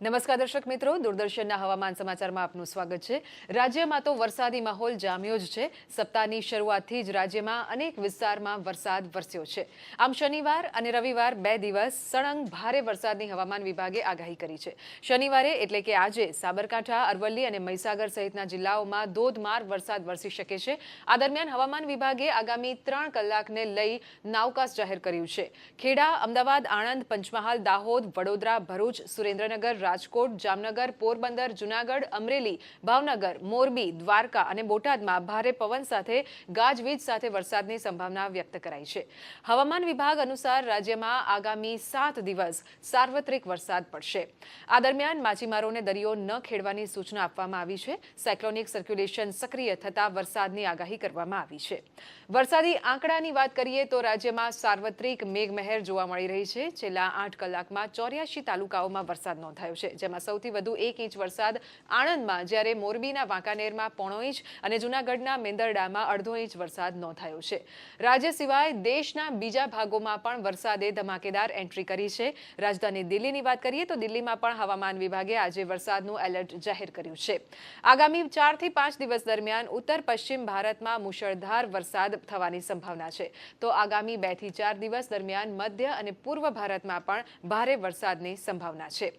નમસ્કાર દર્શક મિત્રો, દૂરદર્શનના હવામાન સમાચારમાં આપનું સ્વાગત છે. રાજ્યમાં તો વરસાદી માહોલ જામ્યો જ છે. સપ્તાહની શરૂઆતથી જ રાજ્યમાં અનેક વિસ્તારમાં વરસાદ વરસ્યો છે. આમ શનિવાર અને રવિવાર બે દિવસ સળંગ ભારે વરસાદની હવામાન વિભાગે આગાહી કરી છે. શનિવારે એટલે કે આજે સાબરકાંઠા, અરવલ્લી અને મહીસાગર સહિતના જિલ્લાઓમાં ધોધમાર વરસાદ વરસી શકે છે. આ દરમિયાન હવામાન વિભાગે આગામી ત્રણ કલાકને લઈ નાવકાશ જાહેર કર્યું છે. ખેડા, અમદાવાદ, આણંદ, પંચમહાલ, દાહોદ, વડોદરા, ભરૂચ, સુરેન્દ્રનગર રાજકોટ, જામનગર, પોરબંદર, જુનાગઢ, અમરેલી, ભાવનગર, મોરબી, દ્વારકા અને બોટાદમાં ભારે પવન સાથે, ગાજવીજ સાથે વરસાદની સંભાવના વ્યક્ત કરાઈ છે. હવામાન વિભાગ અનુસાર રાજ્યમાં આગામી સાત દિવસ સાર્વત્રિક વરસાદ પડશે. આ દરમિયાન માછીમારોને દરિયો ન ખેડવાની સૂચના આપવામાં આવી છે. સાયક્લોનિક સર્ક્યુલેશન સક્રિય થતા વરસાદની આગાહી કરવામાં આવી છે. વરસાદી આંકડાની વાત કરીએ તો રાજ્યમાં સાર્વત્રિક મેઘમહેર જોવા મળી રહી છે. છેલ્લા આઠ કલાકમાં ચોર્યાસી તાલુકાઓમાં વરસાદ નોંધાયો છે, જેમાં સૌથી વધુ એક ઇંચ વરસાદ આણંદમાં, જ્યારે મોરબીના વાંકાનેરમાં પોણો ઇંચ અને જૂનાગઢના મેંદરડામાં અડધો ઇંચ વરસાદ નોંધાયો છે. રાજ્ય સિવાય દેશના બીજા ભાગોમાં પણ વરસાદે ધમાકેદાર એન્ટ્રી કરી છે. રાજધાની દિલ્હીની વાત કરીએ તો દિલ્હીમાં પણ હવામાન વિભાગે આજે વરસાદનું એલર્ટ જાહેર કર્યું છે. આગામી ચારથી પાંચ દિવસ દરમિયાન ઉત્તર પશ્ચિમ ભારતમાં મુશળધાર વરસાદ થવાની સંભાવના છે. તો આગામી બેથી ચાર દિવસ દરમિયાન મધ્ય અને પૂર્વ ભારતમાં પણ ભારે વરસાદની સંભાવના છે.